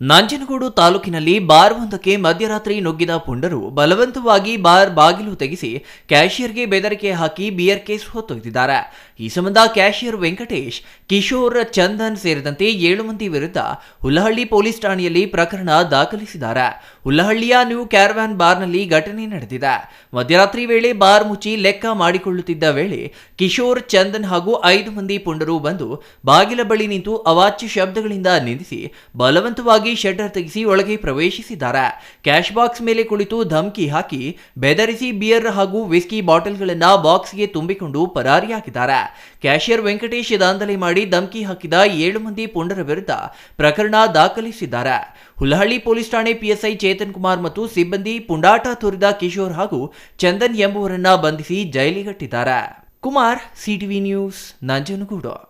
ನಂಜನಗೂಡು ತಾಲೂಕಿನಲ್ಲಿ ಬಾರ್ ಒಂದಕ್ಕೆ ಮಧ್ಯರಾತ್ರಿ ನುಗ್ಗಿದ ಪುಂಡರು ಬಲವಂತವಾಗಿ ಬಾರ್ ಬಾಗಿಲು ತೆಗೆಸಿ ಕ್ಯಾಷಿಯರ್ಗೆ ಬೆದರಿಕೆ ಹಾಕಿ ಬಿಯರ್ ಕೇಸ್ ಹೊತ್ತೊಯ್ದಿದ್ದಾರೆ ಈ ಸಂಬಂಧ ಕ್ಯಾಷಿಯರ್ ವೆಂಕಟೇಶ್, ಕಿಶೋರ್ ಚಂದನ್ ಸೇರಿದಂತೆ ಏಳು ಮಂದಿ ವಿರುದ್ಧ ಹುಲ್ಲಹಳ್ಳಿ ಪೊಲೀಸ್ ಠಾಣೆಯಲ್ಲಿ ಪ್ರಕರಣ ದಾಖಲಿಸಿದ್ದಾರೆ. ಹುಲ್ಲಹಳ್ಳಿಯ ನ್ಯೂ ಕ್ಯಾರವ್ಯಾನ್ ಬಾರ್ನಲ್ಲಿ ಘಟನೆ ನಡೆದಿದೆ. ಮಧ್ಯರಾತ್ರಿ ವೇಳೆ ಬಾರ್ ಮುಚ್ಚಿ ಲೆಕ್ಕ ಮಾಡಿಕೊಳ್ಳುತ್ತಿದ್ದ ವೇಳೆ ಕಿಶೋರ್ ಚಂದನ್ ಹಾಗೂ ಐದು ಮಂದಿ ಪುಂಡರು ಬಂದು ಬಾಗಿಲ ಬಳಿ ನಿಂತು ಅವಾಚ್ಯ ಶಬ್ದಗಳಿಂದ ನಿಂದಿಸಿ ಬಲವಂತವಾಗಿ ಶಟರ್ ತೆಗೆಸಿ ಒಳಗೆ ಪ್ರವೇಶಿಸಿದ್ದಾರೆ. ಕ್ಯಾಶ್ ಬಾಕ್ಸ್ ಮೇಲೆ ಕುಳಿತು ಧಮಕಿ ಹಾಕಿ ಬೆದರಿಸಿ ಬಿಯರ್ ಹಾಗೂ ವಿಸ್ಕಿ ಬಾಟಲ್ಗಳನ್ನ ಬಾಕ್ಸ್ಗೆ ತುಂಬಿಕೊಂಡು ಪರಾರಿಯಾಗಿದ್ದಾರೆ. ಕ್ಯಾಶಿಯರ್ ವೆಂಕಟೇಶ್ ದಾಂಧಲೆ ಮಾಡಿ ಧಮಕಿ ಹಾಕಿದ ಏಳು ಮಂದಿ ಪುಂಡರ ವಿರುದ್ಧ ಪ್ರಕರಣ ದಾಖಲಿಸಿದ್ದಾರೆ. ಹುಲ್ಲಹಳ್ಳಿ ಪೊಲೀಸ್ ಠಾಣೆ ಪಿಎಸ್ಐ ಚೇತನ್ ಕುಮಾರ್ ಮತ್ತು ಸಿಬ್ಬಂದಿ ಪುಂಡಾಟ ತೋರಿದ ಕಿಶೋರ್ ಹಾಗೂ ಚಂದನ್ ಎಂಬುವರನ್ನ ಬಂಧಿಸಿ ಜೈಲಿಗಟ್ಟಿದ್ದಾರೆ. Kumar, CTV news, Nanjangud.